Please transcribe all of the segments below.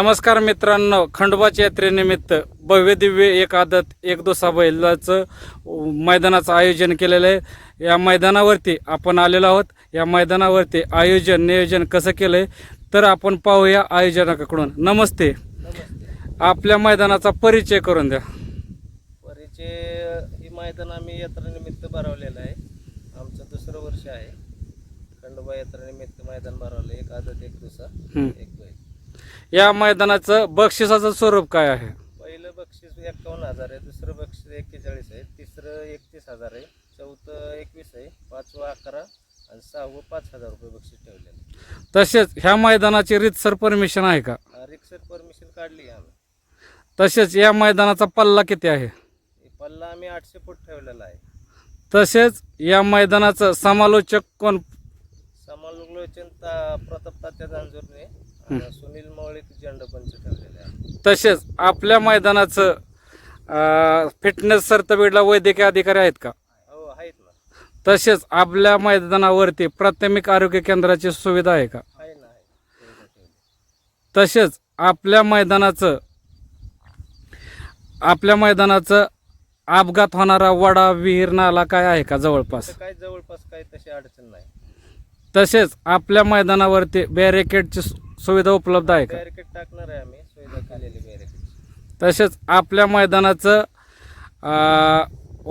नमस्कार मित्रांनो खंडोबाच्या यात्रेनिमित्त भव्य दिव्य एक आदत एक दोसा बैलाचं मैदानाचं आयोजन केलेलं आहे. या मैदानावरती आपण आलेलो आहोत. या मैदानावरती आयोजन नियोजन कसं केलं आहे तर आपण पाहूया आयोजकाकडून. नमस्ते. आपल्या मैदानाचा परिचय करून द्या. परिचय ही मैदान आम्ही यात्रेनिमित्त भरवलेलं आहे. आमचं दुसरं वर्ष आहे. खंडोबा यात्रेनिमित्त मैदान भरवलं एक आदत एक दिवसा. एक या मैदानाचं बक्षिसाचं स्वरूप काय आहे? पहिलं बक्षीस एकावन्न हजार आहे दुसरं बक्षीस एक्केचाळीस आहे तिसरं एकतीस हजार आहे चौथं एकवीस आहे पाचवं अकरा आणि सहावं पाच हजार रुपये बक्षीस ठेवलेलं आहे. तसेच ह्या मैदानाची रीतसर परमिशन आहे का? हा, रिक्सर परमिशन काढली आहे आम्ही. तसेच या मैदानाचा पल्ला किती आहे? हे पल्ला आम्ही आठशे फूट ठेवलेला आहे. तसेच या मैदानाचं समालोचक कोण? समालोचन ता प्रताप तात्या जांजूरने सुनील आहे तसेच आपल्या मैदानाचं फिटनेस सर्टिफिकेटला वैद्यकीय अधिकारी आहेत का? हो आहेत ना. तसेच आपल्या मैदानावरती प्राथमिक आरोग्य केंद्राची सुविधा आहे का? आहे ना आहे. सुविधा ठेवली. तसेच आपल्या मैदानाचं आपल्या मैदानाचं अपघात होणारा वडा विहीर नाला काय आहे का जवळपास? तर काय जवळपास काय तशी अडचण नाही. तसेच आपल्या मैदानावरती बॅरिकेडची सुविधा उपलब्ध आहे का? बॅरिकेड टाकणार आहे आम्ही सुविधा केलेली बॅरिकेड तसेच आपल्या मैदानाचं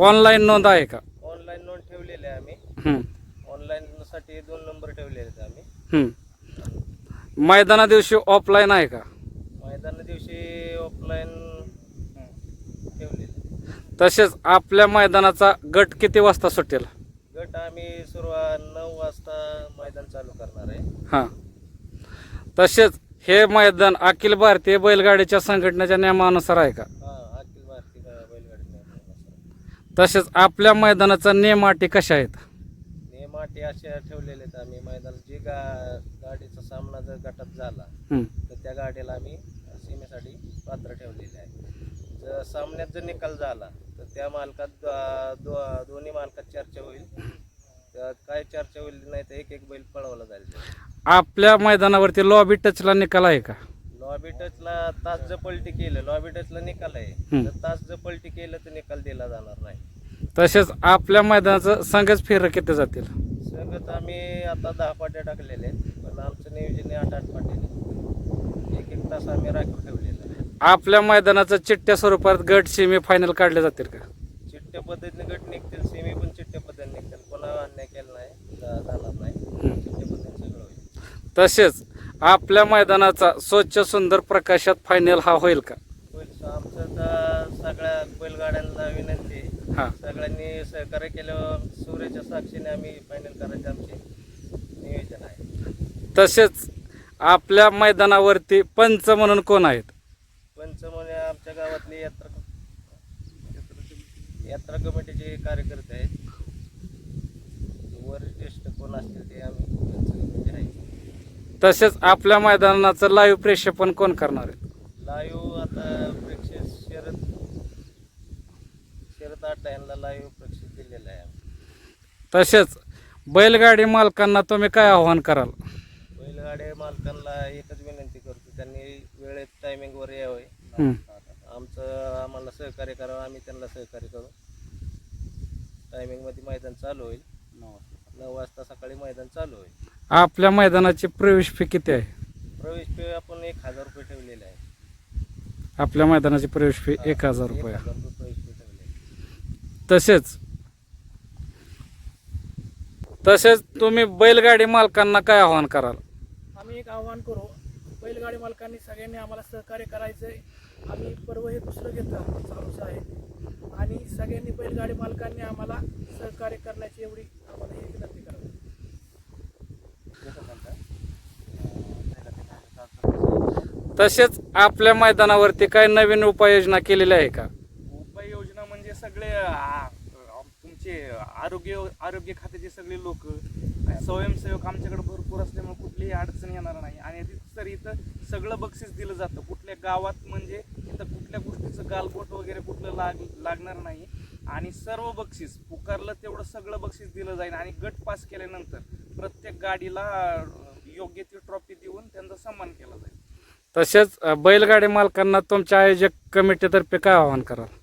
ऑनलाईन नोंद आहे का? ऑनलाईन नोंद ठेवलेली आहे आम्ही. हं, ऑनलाईन साठी दोन नंबर ठेवलेले आहेत आम्ही. हं. मैदाना दिवशी ऑफलाईन आहे का? मैदाना दिवशी ऑफलाईन ठेवलेले. तसेच आपल्या मैदानाचा गट किती वाजता सुटेल? गट आम्ही सुरुवात नऊ वाजता मैदान चालू करणार आहे. हां. तसेच हे मैदान अखिल भारतीय बैलगाडीच्या संघटनेच्या नियमानुसार आहे का? अखिल भारतीय बैलगाडी. तसेच आपल्या मैदानाचा नियम अटी कशा आहेत? नियम अटी अशा ठेवलेले आहेत. आम्ही मैदान जी गा गाडीचा सामना जर गटात झाला हं, तर त्या गाडीला आम्ही सीमेसाठी पात्र ठेवलेले आहे. जर सामन्यात जर निकाल झाला तर त्या मालकात दो- दो- दोन्ही मालकात चर्चा होईल. तर काय चर्चा होईल नाही तर एक एक बैल पळवला जाईल. आपल्या मैदानावरती लॉबी टचला निकाल आहे का? लॉबी टचला तास जर पलटी केलं लॉबी टचला निकाल आहे. तर तास जर पलटी केलं तर निकाल दिला जाणार नाही. तसेच आपल्या मैदानाचं संघच फेर किती जातील? सगळं आम्ही आता दहा पाट्या टाकलेले पण आमचं नियोजन आठ आठ पाट्याने. एक एक तास आम्ही राखीव ठेवलेला आहे आपल्या मैदानाचं चिठ्ठ्या स्वरूपात गट सेमी फायनल काढले जातील का? चिट्ट्या पद्धतीने गट निघतील सेमी पण चिट्ट्या पद्धतीने निघतील कोणा अन्याय केला नाही जा- जाणार नाही चिट्ट्या पद्धतीने सगळं होईल तसेच आपल्या मैदानाचा स्वच्छ सुंदर प्रकाशात फायनल हा होईल का? आमचं तर सगळ्या बैलगाड्यांना विनंती आहे. हां. सगळ्यांनी सहकार्य केल्यावर सूर्याच्या साक्षीने आम्ही फायनल करायचे आमचे नियोजन आहे. तसेच आपल्या मैदानावरती पंच म्हणून कोण आहेत? पंचमने आमच्या गावातले यात्रा यात्रा कमिटीचे कार्यकर्ते आहेत. वरिष्ठ कोण असतील ते आम्ही पंच कमिटी आहे तसेच आपल्या मैदानाचं लाईव्ह प्रेक्षेपण कोण करणार आहे? लाईव्ह आता प्रेक्षक शरद शरद आटा यांना लाईव्ह प्रेक्षक दिलेलं आहे. तसेच बैलगाडी मालकांना तुम्ही काय आव्हान कराल? बैलगाड्या मालकांना एकच विनंती करतो त्यांनी वेळेत टायमिंगवर यावे. हं. आमचं आम्हाला सहकार्य करावं आम्ही त्यांना सहकार्य करू. टायमिंगमध्ये मैदान चालू होईल. नऊ वाजता सकाळी मैदान चालू होईल. आपल्या मैदानाची प्रवेश फी किती आहे? प्रवेश फी आपण एक हजार रुपये ठेवलेले आहे. आपल्या मैदानाची प्रवेश फी एक हजार रुपये एक आहे. हजार रुपये प्रवेश ठेवलेली आहे. तसेच तसेच तुम्ही बैलगाडी मालकांना काय आव्हान कराल? आम्ही एक आव्हान करू. बैलगाडी मालकांनी सगळ्यांनी आम्हाला सहकार्य करायचं आहे आम्ही पर्व हे दुसरं घेतो आमचं चालूच आहे. आणि सगळ्यांनी बैलगाडी मालकांनी आम्हाला सहकार्य करण्याची एवढी आम्हाला ही विनंती करावी तसेच आपल्या मैदानावरती काय नवीन उपाययोजना केलेल्या आहे का? उपाययोजना म्हणजे सगळे आ, तुमचे आरोग्य आरोग्य खात्याचे सगळे लोक स्वयंसेवक आमच्याकडे भरपूर असल्यामुळे कुठलीही अडचण येणार नाही. आणि सर इथं सगळं बक्षीस दिलं जातं. कुठल्या गावात म्हणजे इथं कुठल्या गोष्टीचं गालबोट वगैरे कुठलं लाग लागणार नाही. आणि सर्व बक्षीस पुकारलं तेवढं सगळं बक्षीस दिलं जाईल. आणि गट पास केल्यानंतर प्रत्येक गाडीला योग्य ती ट्रॉफी देऊन त्यांचा सन्मान केला जाईल. तसेच बैलगाडी मालकांना तुमच्या आयोजक कमिटीतर्फे काय आवाहन कराल?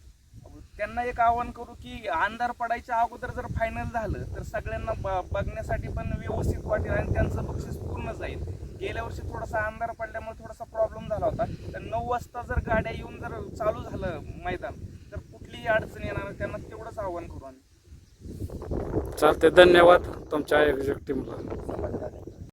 त्यांना एक आवाहन करू की अंधार पडायच्या अगोदर जर फायनल झालं तर सगळ्यांना ब- बघण्यासाठी पण व्यवस्थित वाटेल आणि त्यांचं बक्षीस पूर्ण जाईल. गेल्या वर्षी थोडासा अंधार पडल्यामुळे थोडासा प्रॉब्लेम झाला होता. तर नऊ वाजता जर गाड्या येऊन जर चालू झालं मैदान तर कुठलीही अडचण येणार. त्यांना तेवढंच आवाहन करू आम्ही. चालते धन्यवाद तुमच्या टीमला